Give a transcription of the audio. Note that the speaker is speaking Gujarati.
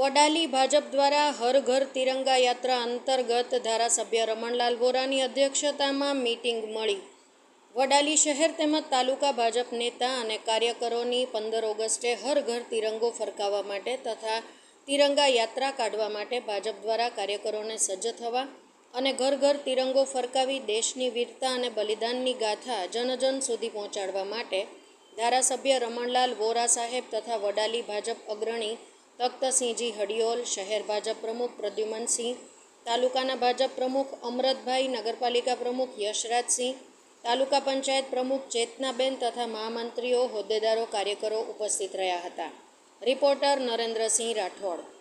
વડાલી ભાજપ દ્વારા હર ઘર તિરંગા યાત્રા અંતર્ગત ધારાસભ્ય રમણલાલ વોરાની અધ્યક્ષતામાં મીટિંગ મળી. વડાલી શહેર તેમજ તાલુકા ભાજપ નેતા અને કાર્યકરોની પંદર ઓગસ્ટે હર ઘર તિરંગો ફરકાવવા માટે તથા તિરંગા યાત્રા કાઢવા માટે ભાજપ દ્વારા કાર્યકરોને સજ્જ થવા અને ઘર ઘર તિરંગો ફરકાવી દેશની વીરતા અને બલિદાનની ગાથા જનજન સુધી પહોંચાડવા માટે ધારાસભ્ય રમણલાલ વોરા સાહેબ તથા વડાલી ભાજપ અગ્રણી તખ્તસિંહજી હડિયોલ, શહેર ભાજપ પ્રમુખ પ્રદ્યુમનસિંહ, તાલુકાના ભાજપ પ્રમુખ અમરતભાઈ, નગરપાલિકા પ્રમુખ યશરાજસિંહ, તાલુકા પંચાયત પ્રમુખ ચેતનાબેન તથા મહામંત્રીઓ, હોદ્દેદારો, કાર્યકરો ઉપસ્થિત રહ્યા હતા. રિપોર્ટર નરેન્દ્રસિંહ રાઠોડ.